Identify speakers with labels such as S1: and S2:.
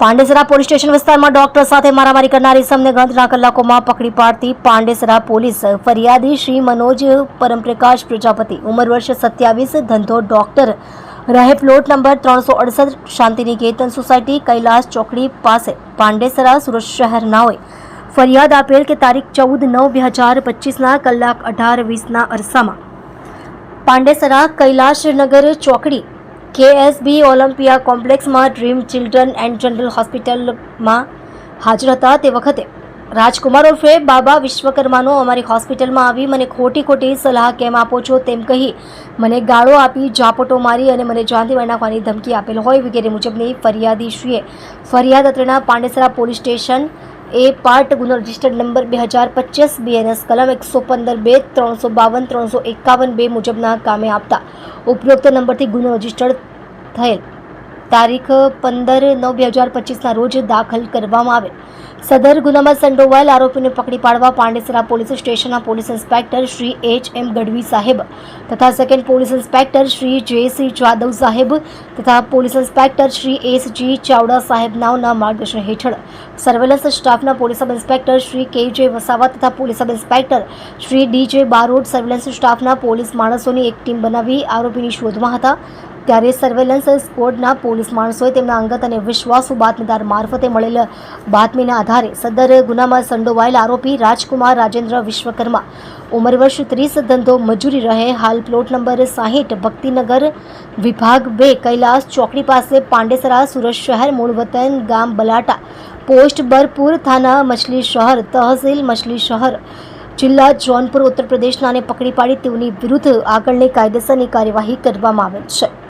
S1: Pandesara police station વિસ્તારમાં doctor સાથે મારામારી કરનારી સમને ગણતરીના કલાકોમાં પકડી પાડતી પાંડેસરા પોલીસ ફરિયાદી શ્રી મનોજ પરમપ્રકાશ પ્રજાપતિ, ઉંમર વર્ષ સત્યાવીસ, ધંધો ડોક્ટર. રહે પ્લોટ નંબર ત્રણસો અડસઠ શાંતિનિકેતન સોસાયટી, કૈલાસ ચોકડી પાસે. પાંડેસરા સુરત શહેરના હોય. ફરિયાદ આપેલ કે તારીખ ચૌદ નવ બે હજાર પચીસના કલાક અઢાર વીસના અરસામાં. પાંડેસરા કૈલાશનગર ચોકડી કેએસબી ઓલિમ્પિયા કોમ્પ્લેક્સમાં ડ્રીમ ચિલ્ડ્રન એન્ડ જનરલ હોસ્પિટલમાં હાજર હતા તે વખતે. રાજકુમાર ઉર્ફે બાબા વિશ્વકર્માનો અમારી હોસ્પિટલમાં આવી મને ખોટી ખોટી સલાહ કેમ આપો છો તેમ કહી મને ગાળો આપી ઝાપટો મારી અને મને મારી નાખવાની ધમકી આપેલ હોય વગેરે મુજબની ફરિયાદીશ્રીએ ફરિયાદ અત્રેના Pandesara police station A part ગુનો રજિસ્ટર્ડ નંબર બે હજાર પચીસ બીએનએસ કલમ એકસો પંદર, બે ત્રણસો બાવન ત્રણસો એકાવન બે મુજબના કામે આપતા. ઉપરોક્ત નંબરથી ગુનો રજિસ્ટર્ડ થયેલ તારીખ પંદર નવ બે હજાર પચીસના રોજ દાખલ કરવામાં આવેલ. સદર ગુનામાં સંડોવાયેલ આરોપીને પકડી પાડવા પાંડેસરા પોલીસ સ્ટેશનના police inspector Shri H M Gadhvi સાહેબ તથા સેકન્ડ પોલીસ ઇન્સ્પેક્ટર શ્રી જે સી જાદવ સાહેબ તથા police inspector Shri S G Chavda સાહેબ નાઓના માર્ગદર્શન હેઠળ. સર્વેલન્સ સ્ટાફના પોલીસ સબ ઇન્સ્પેક્ટર શ્રી કે જે વસાવા તથા police sub inspector Shri D J Barot surveillance સ્ટાફના પોલીસ માણસોની એક ટીમ બનાવી આરોપીની શોધમાં હતા. ત્યારે સર્વેલન્સ સ્કોડના પોલીસ માણસોએ તેમના અંગત અને વિશ્વાસુ બાતમીદાર મારફતે મળેલ બાતમીના આધારે સદર ગુનામાં સંડોવાયેલ આરોપી રાજકુમાર રાજેન્દ્ર વિશ્વકર્મા ઉંમર વર્ષ ત્રીસ, ધંધો મજૂરી રહે, હાલ પ્લોટ નંબર સાહીઠ, ભક્તિનગર વિભાગ બે, કૈલાસ ચોકડી પાસે પાંડેસરા સુરત શહેર મૂળ વતન ગામ બલાટા, પોસ્ટ બરપુર થાના મછલી શહર, તહસીલ મછલી શહર, જિલ્લા જૌનપુર, ઉત્તર પ્રદેશનાને પકડી પાડી તેઓની વિરુદ્ધ આગળની કાયદેસરની કાર્યવાહી કરવામાં આવેલ છે.